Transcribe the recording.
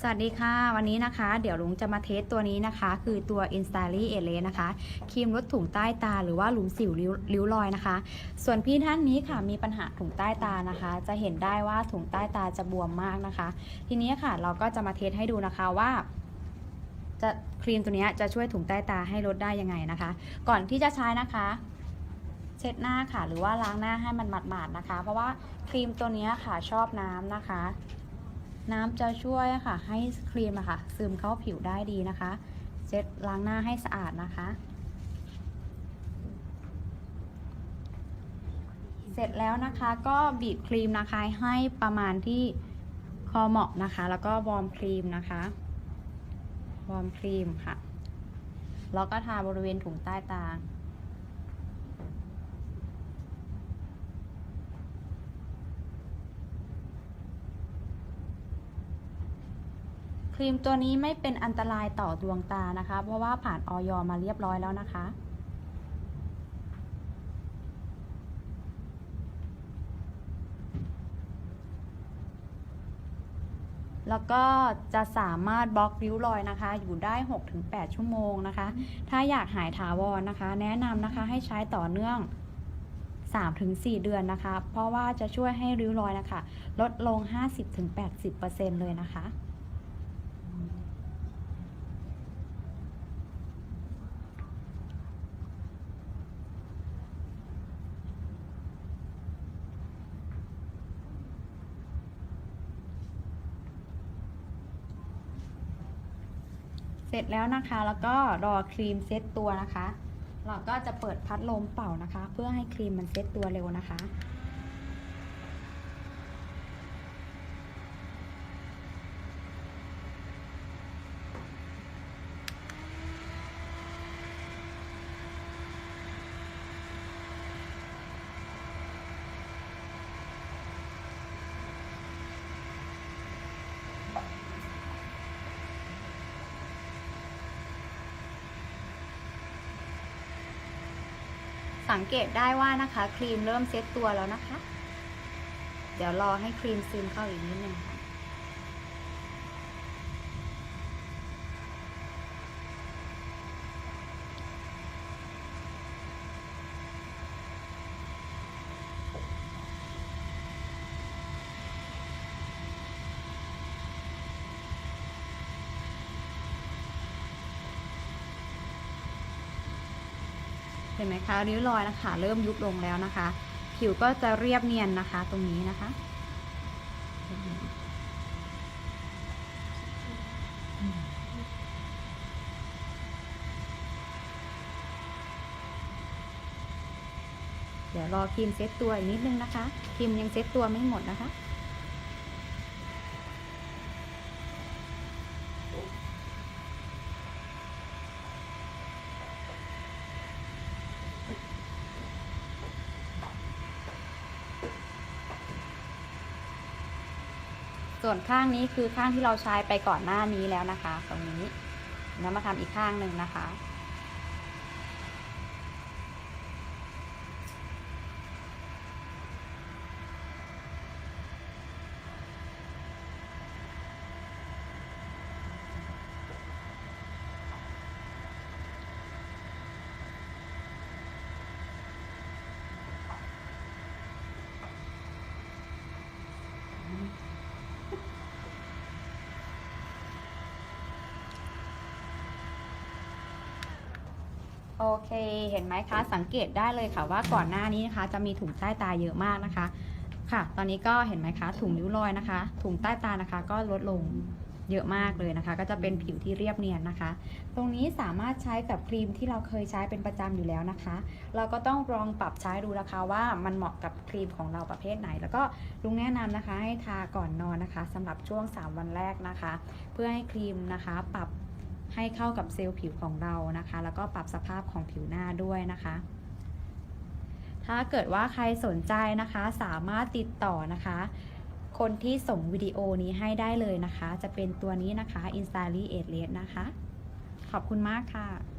สวัสดีค่ะ วันนี้นะคะ เดี๋ยวลุงจะมาเทสตัวนี้นะคะ คือตัว i n s t a l l y e l นะคะครีมลดถุงใต้ตาหรือว่าหลุมสิวริ้วรอยนะคะ ส่วนพี่ท่านนี้ค่ะมีปัญหาถุงใต้ตานะคะ จะเห็นได้ว่าถุงใต้ตาจะบวมมากนะคะ ทีนี้ค่ะเราก็จะมาเทสให้ดูนะคะว่าจะครีมตัวนี้จะช่วยถุงใต้ตาให้ลดได้ยังไงนะคะ ก่อนที่จะใช้นะคะเช็ดหน้าค่ะ หรือว่าล้างหน้าให้มันหมาดๆนะคะ เพราะว่าครีมตัวนี้ค่ะชอบน้ำนะคะ น้ำจะช่วยค่ะ ให้ครีมอะค่ะ ซึมเข้าผิวได้ดีนะคะ เช็ดล้างหน้าให้สะอาดนะคะ เสร็จแล้วนะคะก็บีบครีมนะคะให้ประมาณที่คอเหมาะนะคะ แล้วก็วอร์มครีมนะคะวอร์มครีมค่ะ แล้วก็ทาบริเวณถุงใต้ตา ครีมตัวนี้ไม่เป็นอันตรายต่อดวงตานะคะ เพราะว่าผ่านออยมาเรียบร้อยแล้วนะคะ แล้วก็จะสามารถบล็อกริ้วรอยนะคะ อยู่ได้ 6-8 ชั่วโมงนะคะ ถ้าอยากหายถาวรนะคะ แนะนำนะคะให้ใช้ต่อเนื่อง3-4 เดือนนะคะ เพราะว่าจะช่วยให้ริ้วรอยนะคะ ลดลง 50-80%เลยนะคะ ร็จแล้วนะคะ แล้วก็รอครีมเซตตัวนะคะ เราก็จะเปิดพัดลมเป่านะคะ เพื่อให้ครีมมันเซตตัวเร็วนะคะ สังเกตได้ว่านะคะ ครีมเริ่มเซ็ตตัวแล้วนะคะ เดี๋ยวรอให้ครีมซึมเข้าอีกนิดนึงค่ะ เห็นไหมคะริ้วรอยนะคะ เริ่มยุบลงแล้วนะคะ ผิวก็จะเรียบเนียนนะคะ ตรงนี้นะคะเดี๋ยวรอครีมเซ็ตตัวอีกนิดนึงนะคะครีมยังเซ็ตตัวไม่หมดนะคะ ส่วนข้างนี้คือข้างที่เราใช้ไปก่อนหน้านี้แล้วนะคะ ตรงนี้แล้วมาทำอีกข้างหนึ่งนะคะ โอเค เห็นไหมคะ สังเกตได้เลยค่ะว่าก่อนหน้านี้นะคะ จะมีถุงใต้ตาเยอะมากนะคะ ค่ะ ตอนนี้ก็เห็นไหมคะ ถุงริ้วรอยนะคะ ถุงใต้ตานะคะ ก็ลดลงเยอะมากเลยนะคะ ก็จะเป็นผิวที่เรียบเนียนนะคะ ตรงนี้สามารถใช้กับครีมที่เราเคยใช้เป็นประจำอยู่แล้วนะคะ เราก็ต้องลองปรับใช้ดูนะคะว่ามันเหมาะกับครีมของเราประเภทไหน แล้วก็ลุงแนะนำนะคะ ให้ทาก่อนนอนนะคะสำหรับช่วง 3 วันแรกนะคะ เพื่อให้ครีมนะคะ ปรับ ให้เข้ากับเซลล์ผิวของเรานะคะ แล้วก็ปรับสภาพของผิวหน้าด้วยนะคะ ถ้าเกิดว่าใครสนใจนะคะ สามารถติดต่อนะคะ คนที่ส่งวิดีโอนี้ให้ได้เลยนะคะ จะเป็นตัวนี้นะคะ i n s t a l l a t e นะคะ ขอบคุณมากค่ะ